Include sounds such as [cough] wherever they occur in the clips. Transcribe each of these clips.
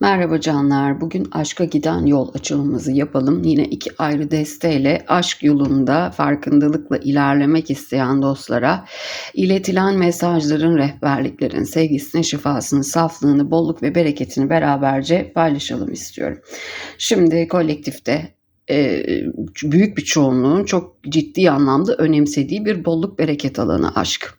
Merhaba canlar. Bugün aşka giden yol açılımımızı yapalım. Yine iki ayrı desteyle aşk yolunda farkındalıkla ilerlemek isteyen dostlara iletilen mesajların, rehberliklerin, sevgisini, şifasını, saflığını, bolluk ve bereketini beraberce paylaşalım istiyorum. Şimdi kolektifte e, büyük bir çoğunluğun çok ciddi anlamda önemsediği bir bolluk bereket alanı aşk.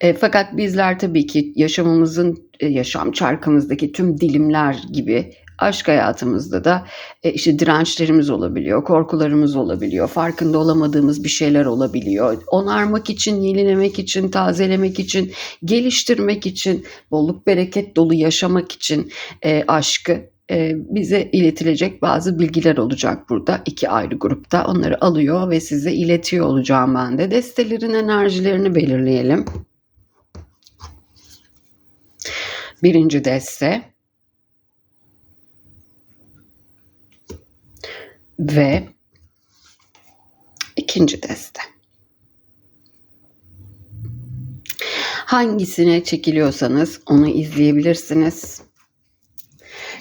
E, fakat bizler tabii ki yaşamımızın e, yaşam çarkımızdaki tüm dilimler gibi aşk hayatımızda da e, işte dirençlerimiz olabiliyor, korkularımız olabiliyor, farkında olamadığımız bir şeyler olabiliyor. Onarmak için, yenilemek için, tazelemek için, geliştirmek için, bolluk bereket dolu yaşamak için e, aşkı bize iletilecek bazı bilgiler olacak burada iki ayrı grupta. Onları alıyor ve size iletiyor olacağım ben de. Destelerin enerjilerini belirleyelim. Birinci deste ve ikinci deste. Hangisine çekiliyorsanız onu izleyebilirsiniz.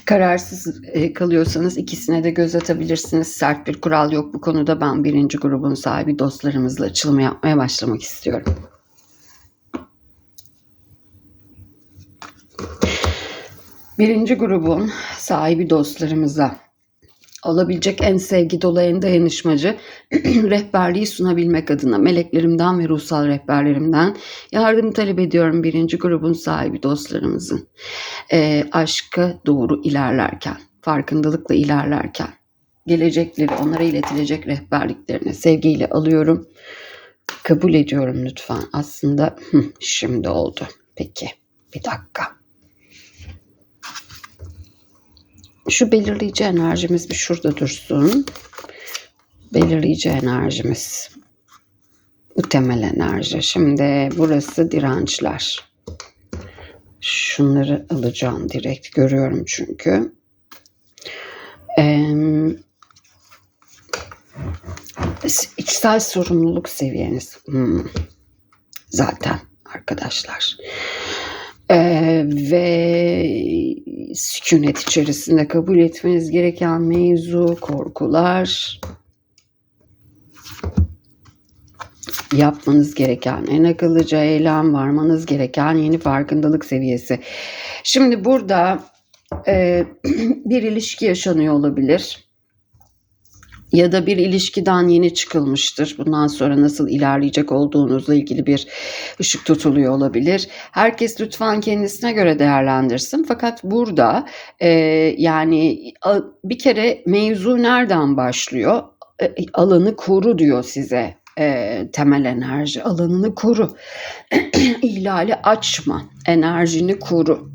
Kararsız e, kalıyorsanız ikisine de göz atabilirsiniz. Sert bir kural yok bu konuda. Ben birinci grubun sahibi dostlarımızla açılımı yapmaya başlamak istiyorum. Birinci grubun sahibi dostlarımıza olabilecek en sevgi dolu, en dayanışmacı [clears throat] rehberliği sunabilmek adına meleklerimden ve ruhsal rehberlerimden yardım talep ediyorum birinci grubun sahibi dostlarımızın. E, aşka doğru ilerlerken, farkındalıkla ilerlerken gelecekleri, onlara iletilecek rehberliklerini sevgiyle alıyorum. Kabul ediyorum lütfen. Aslında şimdi oldu. Peki bir dakika. Şu belirleyici enerjimiz bir şurada dursun. Belirleyici enerjimiz. Bu temel enerji. Şimdi burası dirençler. Şunları alacağım direkt görüyorum çünkü. Ee, içsel sorumluluk seviyeniz. Hmm. Zaten arkadaşlar. Ee, ve sükunet içerisinde kabul etmeniz gereken mevzu, korkular, yapmanız gereken en akıllıca eylem, varmanız gereken yeni farkındalık seviyesi. Şimdi burada e, [clears throat] bir ilişki yaşanıyor olabilir ya da bir ilişkiden yeni çıkılmıştır. Bundan sonra nasıl ilerleyecek olduğunuzla ilgili bir ışık tutuluyor olabilir. Herkes lütfen kendisine göre değerlendirsin. Fakat burada e, yani bir kere mevzu nereden başlıyor? E, alanı koru diyor size e, temel enerji alanını koru. [clears throat] İhlali açma, enerjini koru.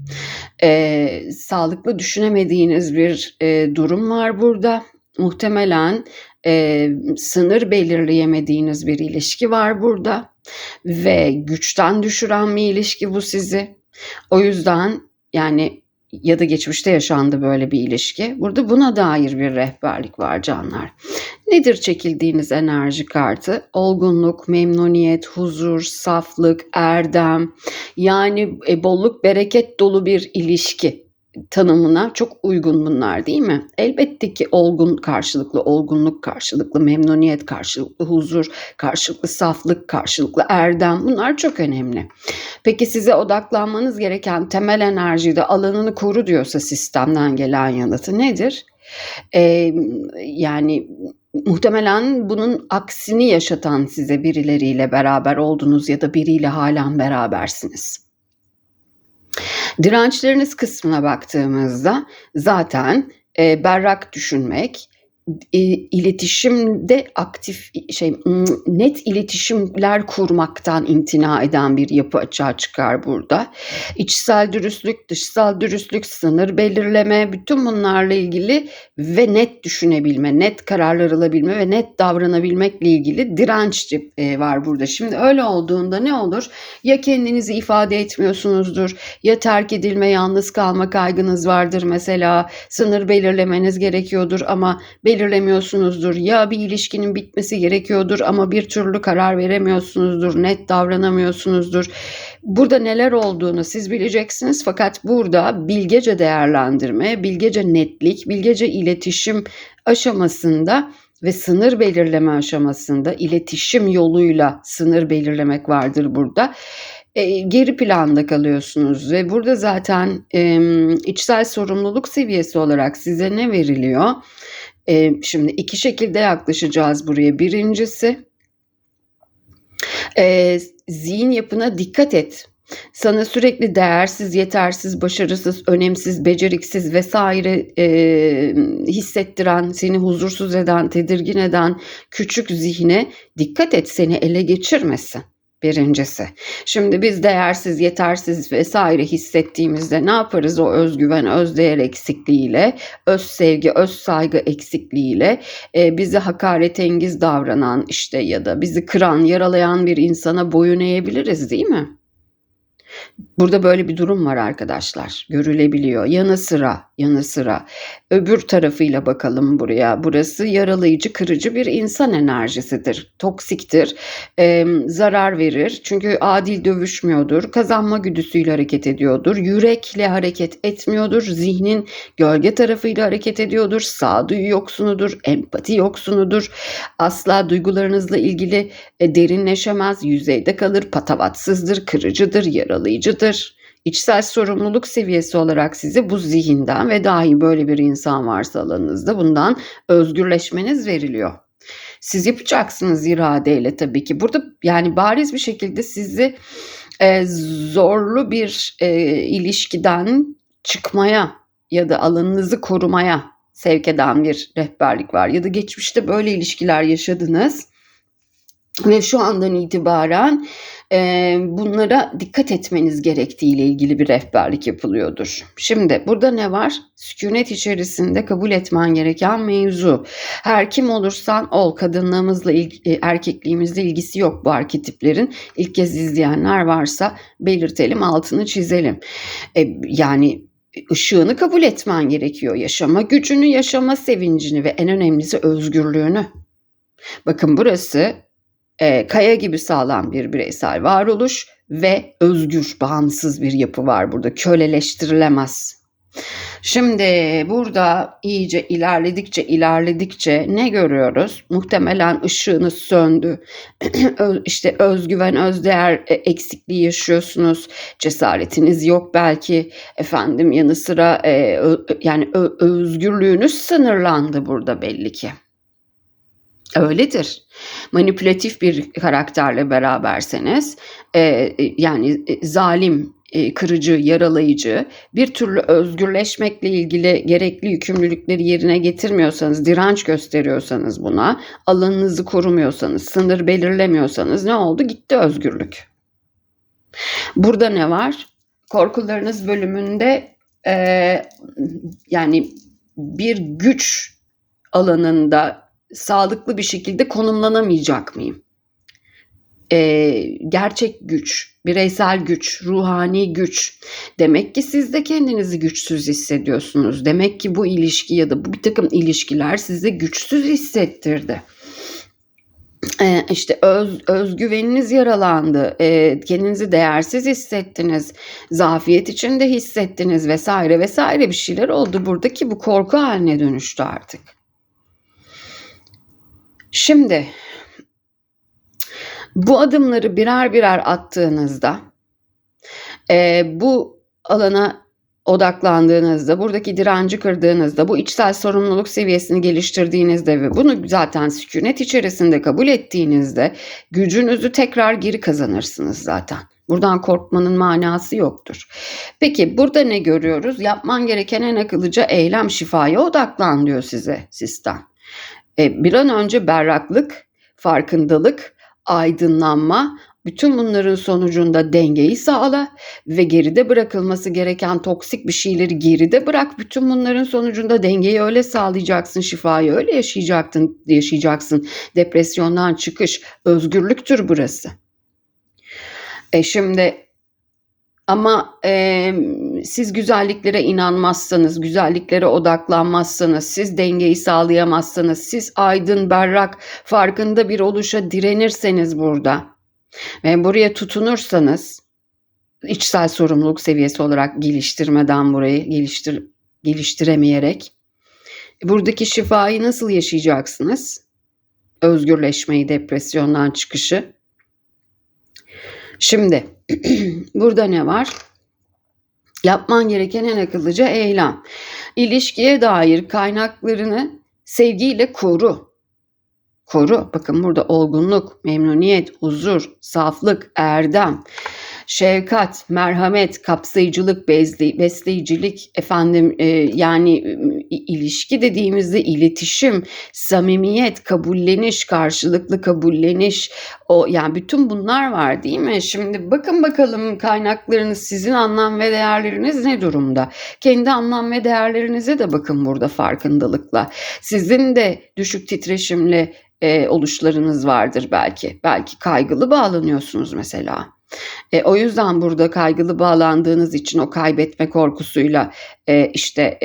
E, sağlıklı düşünemediğiniz bir e, durum var burada muhtemelen e, sınır belirleyemediğiniz bir ilişki var burada ve güçten düşüren bir ilişki bu sizi. O yüzden yani ya da geçmişte yaşandı böyle bir ilişki. Burada buna dair bir rehberlik var canlar. Nedir çekildiğiniz enerji kartı? Olgunluk, memnuniyet, huzur, saflık, erdem. Yani e, bolluk, bereket dolu bir ilişki tanımına çok uygun bunlar değil mi? Elbette ki olgun karşılıklı, olgunluk karşılıklı, memnuniyet karşılıklı, huzur karşılıklı, saflık karşılıklı, erdem bunlar çok önemli. Peki size odaklanmanız gereken temel enerjide alanını koru diyorsa sistemden gelen yanıtı nedir? Ee, yani muhtemelen bunun aksini yaşatan size birileriyle beraber oldunuz ya da biriyle halen berabersiniz. Dirençleriniz kısmına baktığımızda zaten e, berrak düşünmek, e, iletişimde aktif şey net iletişimler kurmaktan imtina eden bir yapı açığa çıkar burada. İçsel dürüstlük, dışsal dürüstlük, sınır belirleme, bütün bunlarla ilgili ve net düşünebilme, net kararlar alabilme ve net davranabilmekle ilgili direnç e, var burada. Şimdi öyle olduğunda ne olur? Ya kendinizi ifade etmiyorsunuzdur, ya terk edilme, yalnız kalma kaygınız vardır mesela, sınır belirlemeniz gerekiyordur ama belli belirlemiyorsunuzdur. Ya bir ilişkinin bitmesi gerekiyordur ama bir türlü karar veremiyorsunuzdur. Net davranamıyorsunuzdur. Burada neler olduğunu siz bileceksiniz fakat burada bilgece değerlendirme, bilgece netlik, bilgece iletişim aşamasında ve sınır belirleme aşamasında iletişim yoluyla sınır belirlemek vardır burada. E, geri planda kalıyorsunuz ve burada zaten e, içsel sorumluluk seviyesi olarak size ne veriliyor? E, şimdi iki şekilde yaklaşacağız buraya. Birincisi e, zihin yapına dikkat et. Sana sürekli değersiz, yetersiz, başarısız, önemsiz, beceriksiz vesaire e, hissettiren, seni huzursuz eden, tedirgin eden küçük zihne dikkat et seni ele geçirmesin birincisi. Şimdi biz değersiz, yetersiz vesaire hissettiğimizde ne yaparız o özgüven, özdeğer eksikliğiyle, öz sevgi, öz saygı eksikliğiyle e, bizi hakaretengiz davranan işte ya da bizi kıran, yaralayan bir insana boyun eğebiliriz değil mi? Burada böyle bir durum var arkadaşlar. Görülebiliyor. Yanı sıra, yanı sıra öbür tarafıyla bakalım buraya. Burası yaralayıcı, kırıcı bir insan enerjisidir. Toksiktir. E, zarar verir. Çünkü adil dövüşmüyordur. Kazanma güdüsüyle hareket ediyordur. Yürekle hareket etmiyordur. Zihnin gölge tarafıyla hareket ediyordur. Sağduyu yoksunudur. Empati yoksunudur. Asla duygularınızla ilgili e, derinleşemez. Yüzeyde kalır. Patavatsızdır. Kırıcıdır. Yaralayıcıdır. İçsel sorumluluk seviyesi olarak sizi bu zihinden ve dahi böyle bir insan varsa alanınızda bundan özgürleşmeniz veriliyor. Siz yapacaksınız iradeyle tabii ki. Burada yani bariz bir şekilde sizi e, zorlu bir e, ilişkiden çıkmaya ya da alanınızı korumaya sevk eden bir rehberlik var. Ya da geçmişte böyle ilişkiler yaşadınız ve şu andan itibaren e, bunlara dikkat etmeniz gerektiği ile ilgili bir rehberlik yapılıyordur. Şimdi burada ne var? Sükunet içerisinde kabul etmen gereken mevzu. Her kim olursan ol kadınlığımızla il, erkekliğimizle ilgisi yok bu arketiplerin. İlk kez izleyenler varsa belirtelim altını çizelim. E, yani ışığını kabul etmen gerekiyor. Yaşama gücünü, yaşama sevincini ve en önemlisi özgürlüğünü. Bakın burası e, kaya gibi sağlam bir bireysel varoluş ve özgür, bağımsız bir yapı var burada. Köleleştirilemez. Şimdi burada iyice ilerledikçe ilerledikçe ne görüyoruz? Muhtemelen ışığınız söndü. [clears throat] işte özgüven, özdeğer e, eksikliği yaşıyorsunuz. Cesaretiniz yok belki. Efendim yanı sıra e, yani özgürlüğünüz sınırlandı burada belli ki. Öyledir. Manipülatif bir karakterle beraberseniz e, yani e, zalim, e, kırıcı, yaralayıcı bir türlü özgürleşmekle ilgili gerekli yükümlülükleri yerine getirmiyorsanız, direnç gösteriyorsanız buna, alanınızı korumuyorsanız, sınır belirlemiyorsanız ne oldu? Gitti özgürlük. Burada ne var? Korkularınız bölümünde e, yani bir güç alanında sağlıklı bir şekilde konumlanamayacak mıyım? Ee, gerçek güç, bireysel güç, ruhani güç. Demek ki siz de kendinizi güçsüz hissediyorsunuz. Demek ki bu ilişki ya da bu bir takım ilişkiler sizi güçsüz hissettirdi. Ee, işte öz, özgüveniniz yaralandı, ee, kendinizi değersiz hissettiniz, zafiyet içinde hissettiniz vesaire vesaire bir şeyler oldu buradaki bu korku haline dönüştü artık. Şimdi bu adımları birer birer attığınızda e, bu alana odaklandığınızda, buradaki direnci kırdığınızda, bu içsel sorumluluk seviyesini geliştirdiğinizde ve bunu zaten sükunet içerisinde kabul ettiğinizde gücünüzü tekrar geri kazanırsınız zaten. Buradan korkmanın manası yoktur. Peki burada ne görüyoruz? Yapman gereken en akıllıca eylem şifaya odaklan diyor size sistem. E, bir an önce berraklık, farkındalık, aydınlanma, bütün bunların sonucunda dengeyi sağla ve geride bırakılması gereken toksik bir şeyleri geride bırak. Bütün bunların sonucunda dengeyi öyle sağlayacaksın, şifayı öyle yaşayacaksın, yaşayacaksın. Depresyondan çıkış, özgürlüktür burası. E şimdi Ama e, siz güzelliklere inanmazsanız, güzelliklere odaklanmazsanız, siz dengeyi sağlayamazsanız, siz aydın, berrak, farkında bir oluşa direnirseniz burada ve buraya tutunursanız, içsel sorumluluk seviyesi olarak geliştirmeden burayı geliştir geliştiremeyerek buradaki şifayı nasıl yaşayacaksınız? Özgürleşmeyi, depresyondan çıkışı. Şimdi [clears throat] burada ne var? Yapman gereken en akıllıca eylem. İlişkiye dair kaynaklarını sevgiyle koru. Koru. Bakın burada olgunluk, memnuniyet, huzur, saflık, erdem şefkat, merhamet, kapsayıcılık, bezli, besleyicilik, efendim e, yani e, ilişki dediğimizde iletişim, samimiyet, kabulleniş, karşılıklı kabulleniş, o yani bütün bunlar var değil mi? Şimdi bakın bakalım kaynaklarınız, sizin anlam ve değerleriniz ne durumda? Kendi anlam ve değerlerinize de bakın burada farkındalıkla. Sizin de düşük titreşimli e, oluşlarınız vardır belki. Belki kaygılı bağlanıyorsunuz mesela. E, o yüzden burada kaygılı bağlandığınız için o kaybetme korkusuyla e, işte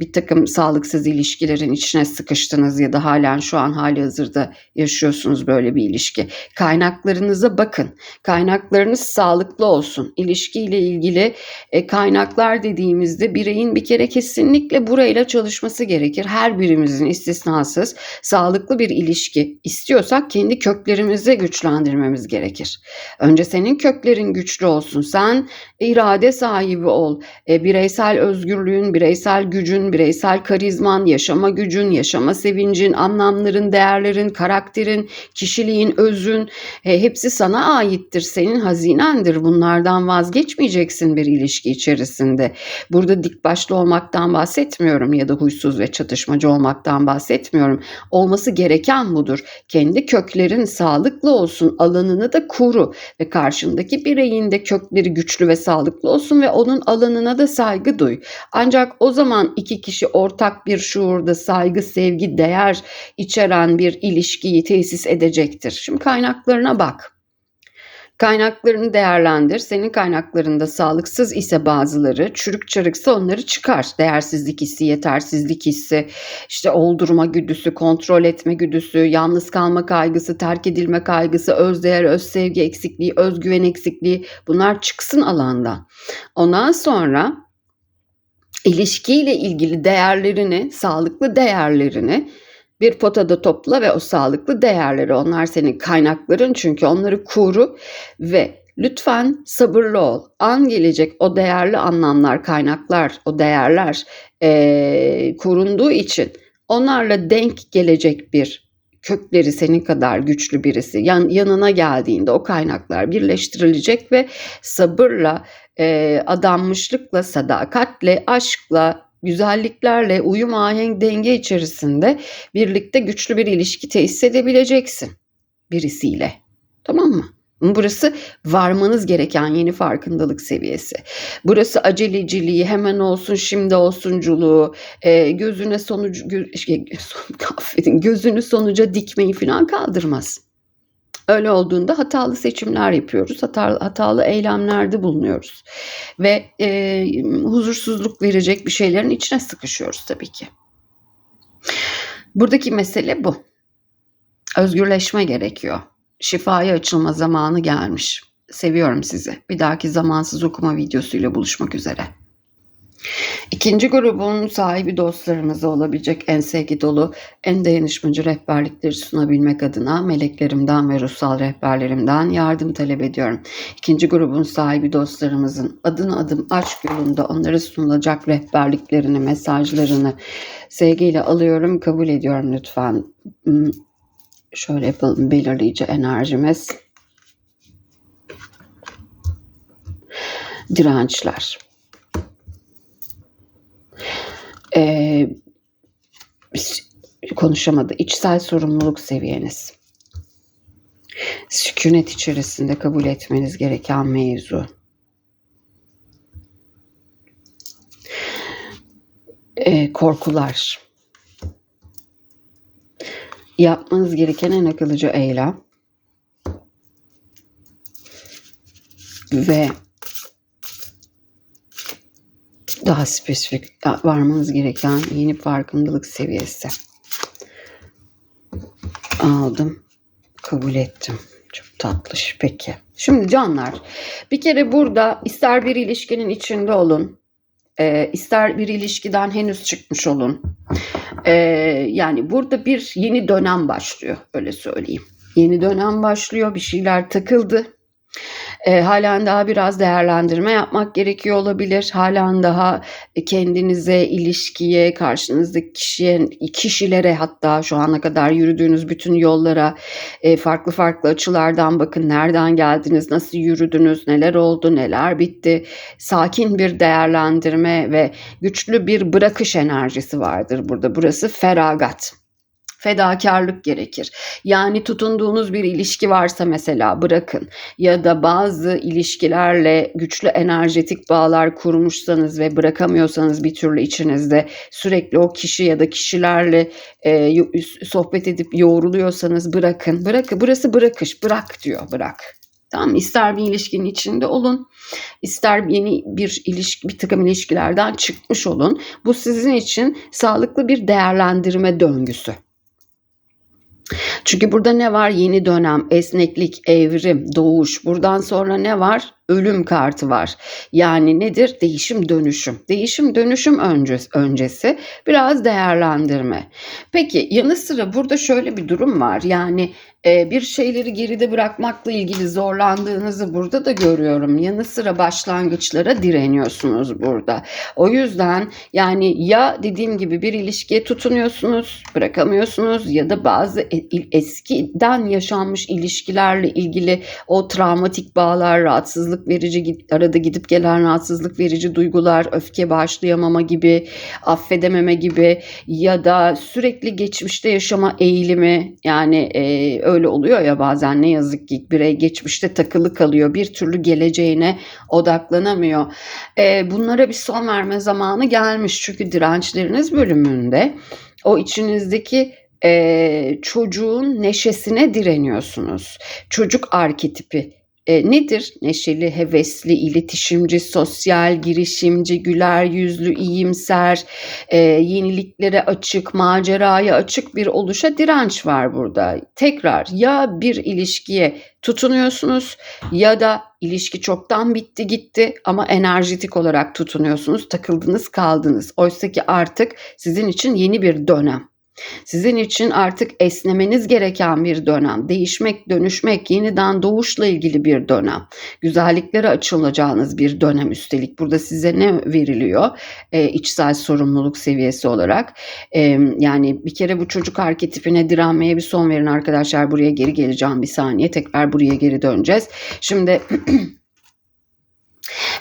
bir takım sağlıksız ilişkilerin içine sıkıştınız ya da halen şu an hali hazırda yaşıyorsunuz böyle bir ilişki. Kaynaklarınıza bakın. Kaynaklarınız sağlıklı olsun. İlişkiyle ilgili e, kaynaklar dediğimizde bireyin bir kere kesinlikle burayla çalışması gerekir. Her birimizin istisnasız sağlıklı bir ilişki istiyorsak kendi köklerimizi güçlendirmemiz gerekir. Önce senin köklerin güçlü olsun. Sen irade sahibi ol. E, bireysel özgürlüğün, bireysel gücün, bireysel karizman, yaşama gücün, yaşama sevincin, anlamların, değerlerin, karakterin, kişiliğin, özün e, hepsi sana aittir. Senin hazinendir. Bunlardan vazgeçmeyeceksin bir ilişki içerisinde. Burada dik başlı olmaktan bahsetmiyorum ya da huysuz ve çatışmacı olmaktan bahsetmiyorum. Olması gereken budur. Kendi köklerin sağlıklı olsun, alanını da koru ve karşındaki bireyin de kökleri güçlü ve sağlıklı olsun ve onun alanına da saygı duy. Ancak o zaman iki kişi ortak bir şuurda saygı, sevgi, değer içeren bir ilişkiyi tesis edecektir. Şimdi kaynaklarına bak. Kaynaklarını değerlendir. Senin kaynaklarında sağlıksız ise bazıları, çürük çarıksa onları çıkar. Değersizlik hissi, yetersizlik hissi, işte oldurma güdüsü, kontrol etme güdüsü, yalnız kalma kaygısı, terk edilme kaygısı, özdeğer, öz sevgi eksikliği, özgüven eksikliği bunlar çıksın alandan. Ondan sonra ilişkiyle ilgili değerlerini, sağlıklı değerlerini bir potada topla ve o sağlıklı değerleri onlar senin kaynakların çünkü onları koru ve lütfen sabırlı ol. An gelecek o değerli anlamlar, kaynaklar, o değerler e, korunduğu için onlarla denk gelecek bir kökleri senin kadar güçlü birisi yan, yanına geldiğinde o kaynaklar birleştirilecek ve sabırla, e, adanmışlıkla, sadakatle, aşkla, güzelliklerle uyum ahenk denge içerisinde birlikte güçlü bir ilişki tesis edebileceksin birisiyle. Tamam mı? Burası varmanız gereken yeni farkındalık seviyesi. Burası aceleciliği, hemen olsun, şimdi olsunculuğu, e, gözüne sonucu, gö, şey, [laughs] affedin, gözünü sonuca dikmeyi falan kaldırmaz. Öyle olduğunda hatalı seçimler yapıyoruz, hatalı, hatalı eylemlerde bulunuyoruz ve e, huzursuzluk verecek bir şeylerin içine sıkışıyoruz tabii ki. Buradaki mesele bu. Özgürleşme gerekiyor. Şifaya açılma zamanı gelmiş. Seviyorum sizi. Bir dahaki zamansız okuma videosuyla buluşmak üzere. İkinci grubun sahibi dostlarımıza olabilecek en sevgi dolu, en dayanışmacı rehberlikleri sunabilmek adına meleklerimden ve ruhsal rehberlerimden yardım talep ediyorum. İkinci grubun sahibi dostlarımızın adım adım aşk yolunda onlara sunulacak rehberliklerini, mesajlarını sevgiyle alıyorum, kabul ediyorum lütfen. Hmm, şöyle yapalım belirleyici enerjimiz. Dirençler e, konuşamadı. İçsel sorumluluk seviyeniz. Sükunet içerisinde kabul etmeniz gereken mevzu. E, korkular. Yapmanız gereken en akıllıca eylem. Ve daha spesifik varmanız gereken yeni farkındalık seviyesi. Aldım. Kabul ettim. Çok tatlış. Peki. Şimdi canlar bir kere burada ister bir ilişkinin içinde olun. E, ister bir ilişkiden henüz çıkmış olun. E, yani burada bir yeni dönem başlıyor. Öyle söyleyeyim. Yeni dönem başlıyor. Bir şeyler takıldı e, halen daha biraz değerlendirme yapmak gerekiyor olabilir. Halen daha kendinize, ilişkiye, karşınızdaki kişiye, kişilere hatta şu ana kadar yürüdüğünüz bütün yollara e, farklı farklı açılardan bakın. Nereden geldiniz, nasıl yürüdünüz, neler oldu, neler bitti. Sakin bir değerlendirme ve güçlü bir bırakış enerjisi vardır burada. Burası feragat fedakarlık gerekir. Yani tutunduğunuz bir ilişki varsa mesela bırakın ya da bazı ilişkilerle güçlü enerjetik bağlar kurmuşsanız ve bırakamıyorsanız bir türlü içinizde sürekli o kişi ya da kişilerle e, sohbet edip yoğruluyorsanız bırakın. Bırakın. Burası bırakış. Bırak diyor. Bırak. Tamam ister bir ilişkinin içinde olun, ister yeni bir ilişki, bir takım ilişkilerden çıkmış olun. Bu sizin için sağlıklı bir değerlendirme döngüsü. Çünkü burada ne var? Yeni dönem, esneklik, evrim, doğuş. Buradan sonra ne var? ölüm kartı var. Yani nedir? Değişim dönüşüm. Değişim dönüşüm öncesi, biraz değerlendirme. Peki yanı sıra burada şöyle bir durum var. Yani bir şeyleri geride bırakmakla ilgili zorlandığınızı burada da görüyorum. Yanı sıra başlangıçlara direniyorsunuz burada. O yüzden yani ya dediğim gibi bir ilişkiye tutunuyorsunuz, bırakamıyorsunuz ya da bazı e, eskiden yaşanmış ilişkilerle ilgili o travmatik bağlar, rahatsızlık verici, arada gidip gelen rahatsızlık verici duygular, öfke başlayamama gibi, affedememe gibi ya da sürekli geçmişte yaşama eğilimi yani e, öyle oluyor ya bazen ne yazık ki birey geçmişte takılı kalıyor, bir türlü geleceğine odaklanamıyor. E, bunlara bir son verme zamanı gelmiş çünkü dirençleriniz bölümünde o içinizdeki e, çocuğun neşesine direniyorsunuz. Çocuk arketipi e, nedir? Neşeli, hevesli, iletişimci, sosyal, girişimci, güler yüzlü, iyimser, e, yeniliklere açık, maceraya açık bir oluşa direnç var burada. Tekrar ya bir ilişkiye tutunuyorsunuz ya da ilişki çoktan bitti gitti ama enerjitik olarak tutunuyorsunuz, takıldınız kaldınız. Oysa ki artık sizin için yeni bir dönem. Sizin için artık esnemeniz gereken bir dönem, değişmek, dönüşmek, yeniden doğuşla ilgili bir dönem, güzelliklere açılacağınız bir dönem üstelik. Burada size ne veriliyor? Ee, içsel sorumluluk seviyesi olarak. Ee, yani bir kere bu çocuk arketipine direnmeye bir son verin arkadaşlar. Buraya geri geleceğim bir saniye. Tekrar buraya geri döneceğiz. Şimdi [clears throat]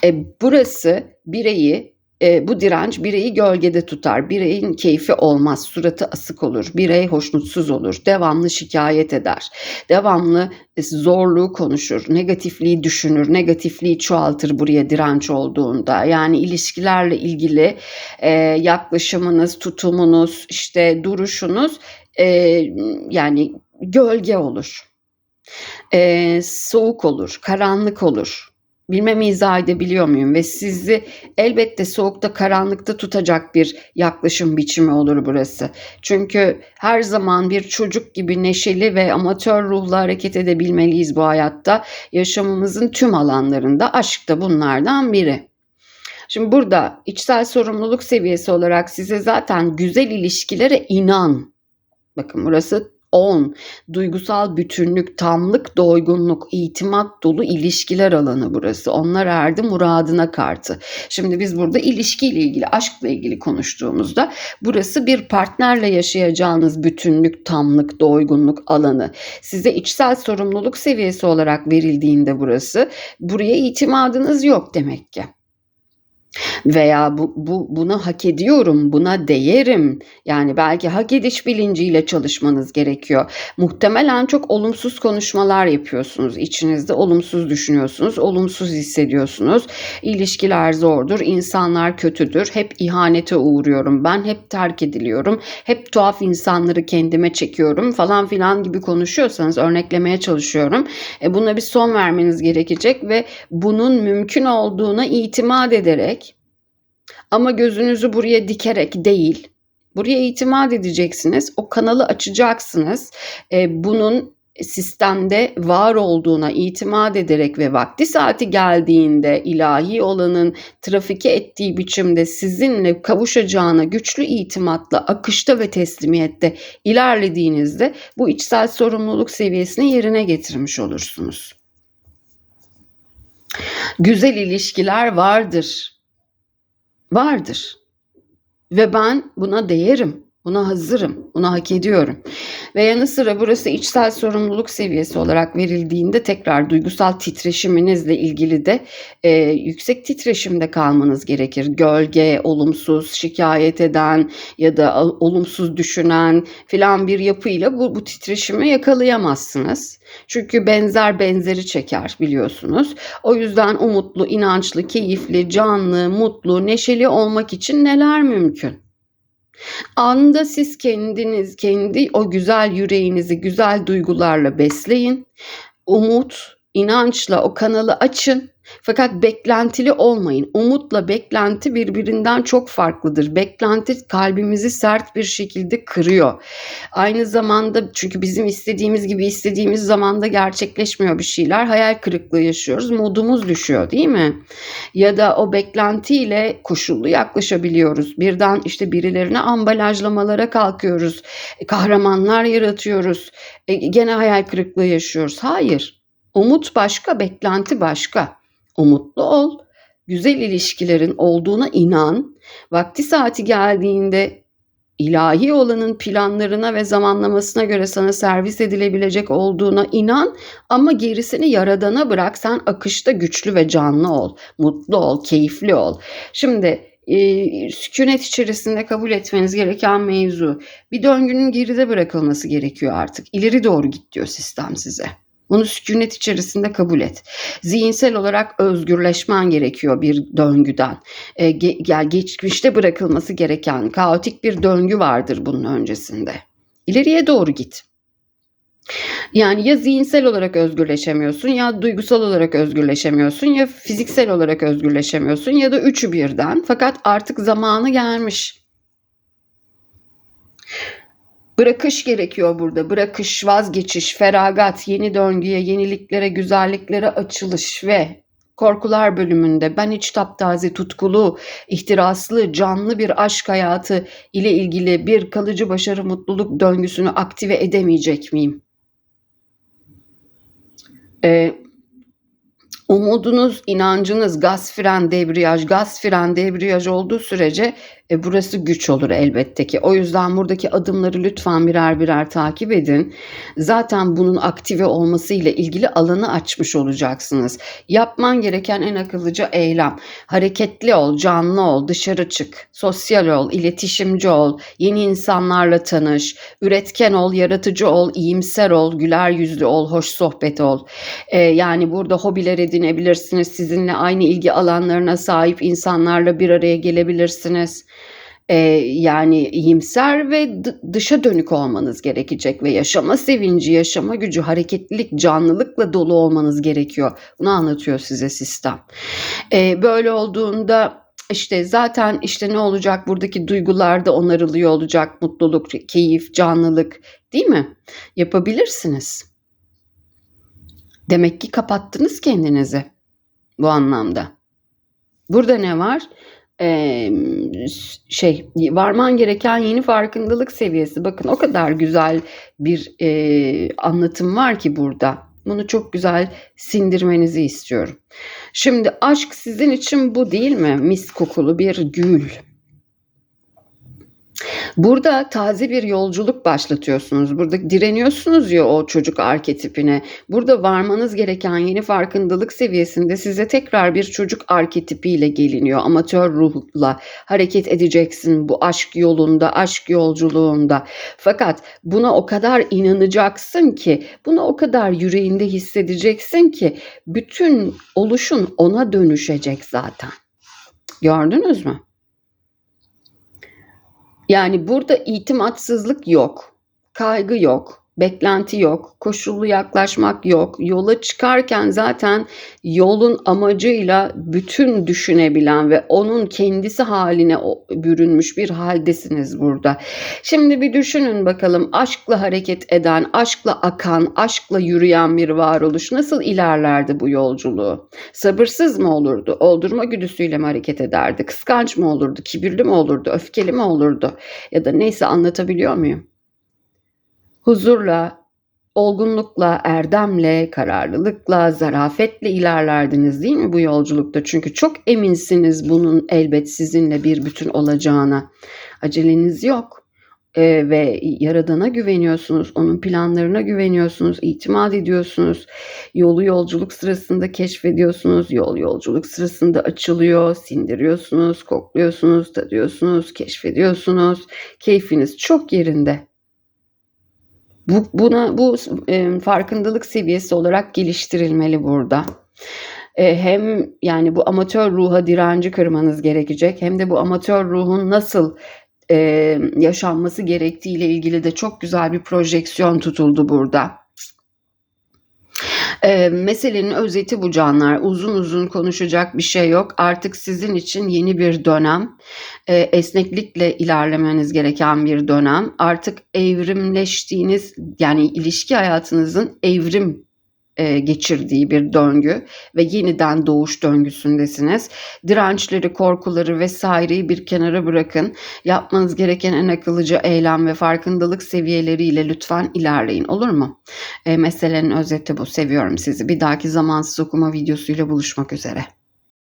e, burası bireyi e, bu direnç bireyi gölgede tutar. Bireyin keyfi olmaz, suratı asık olur. Birey hoşnutsuz olur, devamlı şikayet eder. Devamlı zorluğu konuşur, negatifliği düşünür, negatifliği çoğaltır buraya direnç olduğunda. Yani ilişkilerle ilgili e, yaklaşımınız, tutumunuz, işte duruşunuz e, yani gölge olur. E, soğuk olur, karanlık olur bilmem izah edebiliyor muyum ve sizi elbette soğukta karanlıkta tutacak bir yaklaşım biçimi olur burası. Çünkü her zaman bir çocuk gibi neşeli ve amatör ruhla hareket edebilmeliyiz bu hayatta. Yaşamımızın tüm alanlarında aşk da bunlardan biri. Şimdi burada içsel sorumluluk seviyesi olarak size zaten güzel ilişkilere inan. Bakın burası 10. Duygusal bütünlük, tamlık, doygunluk, itimat dolu ilişkiler alanı burası. Onlar erdi muradına kartı. Şimdi biz burada ilişkiyle ilgili, aşkla ilgili konuştuğumuzda burası bir partnerle yaşayacağınız bütünlük, tamlık, doygunluk alanı. Size içsel sorumluluk seviyesi olarak verildiğinde burası buraya itimadınız yok demek ki veya bu, bu bunu hak ediyorum, buna değerim. Yani belki hak ediş bilinciyle çalışmanız gerekiyor. Muhtemelen çok olumsuz konuşmalar yapıyorsunuz. İçinizde olumsuz düşünüyorsunuz, olumsuz hissediyorsunuz. İlişkiler zordur, insanlar kötüdür. Hep ihanete uğruyorum. Ben hep terk ediliyorum. Hep tuhaf insanları kendime çekiyorum falan filan gibi konuşuyorsanız örneklemeye çalışıyorum. E buna bir son vermeniz gerekecek ve bunun mümkün olduğuna itimat ederek Ama gözünüzü buraya dikerek değil, buraya itimat edeceksiniz. O kanalı açacaksınız. E, bunun sistemde var olduğuna itimat ederek ve vakti saati geldiğinde ilahi olanın trafike ettiği biçimde sizinle kavuşacağına güçlü itimatla akışta ve teslimiyette ilerlediğinizde bu içsel sorumluluk seviyesini yerine getirmiş olursunuz. Güzel ilişkiler vardır. Vardır. Ve ben buna değerim. Buna hazırım, buna hak ediyorum. Ve yanı sıra burası içsel sorumluluk seviyesi olarak verildiğinde tekrar duygusal titreşiminizle ilgili de e, yüksek titreşimde kalmanız gerekir. Gölge, olumsuz, şikayet eden ya da olumsuz düşünen filan bir yapıyla bu, bu titreşimi yakalayamazsınız. Çünkü benzer benzeri çeker biliyorsunuz. O yüzden umutlu, inançlı, keyifli, canlı, mutlu, neşeli olmak için neler mümkün? Anında siz kendiniz, kendi o güzel yüreğinizi güzel duygularla besleyin. Umut, inançla o kanalı açın fakat beklentili olmayın. Umutla beklenti birbirinden çok farklıdır. Beklenti kalbimizi sert bir şekilde kırıyor. Aynı zamanda çünkü bizim istediğimiz gibi istediğimiz zamanda gerçekleşmiyor bir şeyler. Hayal kırıklığı yaşıyoruz. Modumuz düşüyor değil mi? Ya da o beklentiyle koşullu yaklaşabiliyoruz. Birden işte birilerine ambalajlamalara kalkıyoruz. Kahramanlar yaratıyoruz. E, gene hayal kırıklığı yaşıyoruz. Hayır. Umut başka, beklenti başka. Umutlu ol. Güzel ilişkilerin olduğuna inan. Vakti saati geldiğinde ilahi olanın planlarına ve zamanlamasına göre sana servis edilebilecek olduğuna inan ama gerisini yaradana bırak. Sen akışta güçlü ve canlı ol, mutlu ol, keyifli ol. Şimdi e, sükunet içerisinde kabul etmeniz gereken mevzu bir döngünün geride bırakılması gerekiyor artık. İleri doğru git diyor sistem size. Bunu sükunet içerisinde kabul et. Zihinsel olarak özgürleşmen gerekiyor bir döngüden. E, ge, yani geçmişte bırakılması gereken kaotik bir döngü vardır bunun öncesinde. İleriye doğru git. Yani ya zihinsel olarak özgürleşemiyorsun ya duygusal olarak özgürleşemiyorsun ya fiziksel olarak özgürleşemiyorsun ya da üçü birden. Fakat artık zamanı gelmiş. Bırakış gerekiyor burada. Bırakış, vazgeçiş, feragat, yeni döngüye, yeniliklere, güzelliklere açılış ve korkular bölümünde ben hiç taptaze, tutkulu, ihtiraslı, canlı bir aşk hayatı ile ilgili bir kalıcı başarı mutluluk döngüsünü aktive edemeyecek miyim? Ee, umudunuz, inancınız gaz fren debriyaj, gaz fren debriyaj olduğu sürece e, burası güç olur elbette ki. O yüzden buradaki adımları lütfen birer birer takip edin. Zaten bunun aktive olması ile ilgili alanı açmış olacaksınız. Yapman gereken en akıllıca eylem. Hareketli ol, canlı ol, dışarı çık, sosyal ol, iletişimci ol, yeni insanlarla tanış, üretken ol, yaratıcı ol, iyimser ol, güler yüzlü ol, hoş sohbet ol. Ee, yani burada hobiler edinebilirsiniz. Sizinle aynı ilgi alanlarına sahip insanlarla bir araya gelebilirsiniz e, yani iyimser ve dışa dönük olmanız gerekecek ve yaşama sevinci, yaşama gücü, hareketlilik, canlılıkla dolu olmanız gerekiyor. Bunu anlatıyor size sistem. E, böyle olduğunda işte zaten işte ne olacak buradaki duygular da onarılıyor olacak mutluluk, keyif, canlılık değil mi? Yapabilirsiniz. Demek ki kapattınız kendinizi bu anlamda. Burada ne var? E, şey varman gereken yeni farkındalık seviyesi. Bakın o kadar güzel bir e, anlatım var ki burada. Bunu çok güzel sindirmenizi istiyorum. Şimdi aşk sizin için bu değil mi? Mis kokulu bir gül. Burada taze bir yolculuk başlatıyorsunuz. Burada direniyorsunuz ya o çocuk arketipine. Burada varmanız gereken yeni farkındalık seviyesinde size tekrar bir çocuk arketipiyle geliniyor. Amatör ruhla hareket edeceksin bu aşk yolunda, aşk yolculuğunda. Fakat buna o kadar inanacaksın ki, buna o kadar yüreğinde hissedeceksin ki bütün oluşun ona dönüşecek zaten. Gördünüz mü? Yani burada itimatsızlık yok, kaygı yok, beklenti yok, koşullu yaklaşmak yok. Yola çıkarken zaten yolun amacıyla bütün düşünebilen ve onun kendisi haline bürünmüş bir haldesiniz burada. Şimdi bir düşünün bakalım aşkla hareket eden, aşkla akan, aşkla yürüyen bir varoluş nasıl ilerlerdi bu yolculuğu? Sabırsız mı olurdu? Oldurma güdüsüyle mi hareket ederdi? Kıskanç mı olurdu? Kibirli mi olurdu? Öfkeli mi olurdu? Ya da neyse anlatabiliyor muyum? Huzurla, olgunlukla, erdemle, kararlılıkla, zarafetle ilerlerdiniz değil mi bu yolculukta? Çünkü çok eminsiniz bunun elbet sizinle bir bütün olacağına. Aceleniz yok. Ee, ve Yaradan'a güveniyorsunuz, onun planlarına güveniyorsunuz, itimat ediyorsunuz. Yolu yolculuk sırasında keşfediyorsunuz, yol yolculuk sırasında açılıyor, sindiriyorsunuz, kokluyorsunuz, tadıyorsunuz, keşfediyorsunuz. Keyfiniz çok yerinde. Bu, buna bu e, farkındalık seviyesi olarak geliştirilmeli burada. E, hem yani bu amatör ruha direnci kırmanız gerekecek hem de bu amatör ruhun nasıl e, yaşanması gerektiğiyle ilgili de çok güzel bir projeksiyon tutuldu burada. E, meselenin özeti bu canlar. Uzun uzun konuşacak bir şey yok. Artık sizin için yeni bir dönem. E, esneklikle ilerlemeniz gereken bir dönem. Artık evrimleştiğiniz yani ilişki hayatınızın evrim e, geçirdiği bir döngü ve yeniden doğuş döngüsündesiniz. Dirençleri, korkuları vesaireyi bir kenara bırakın. Yapmanız gereken en akıllıca eylem ve farkındalık seviyeleriyle lütfen ilerleyin olur mu? E, meselenin özeti bu. Seviyorum sizi. Bir dahaki zamansız okuma videosuyla buluşmak üzere.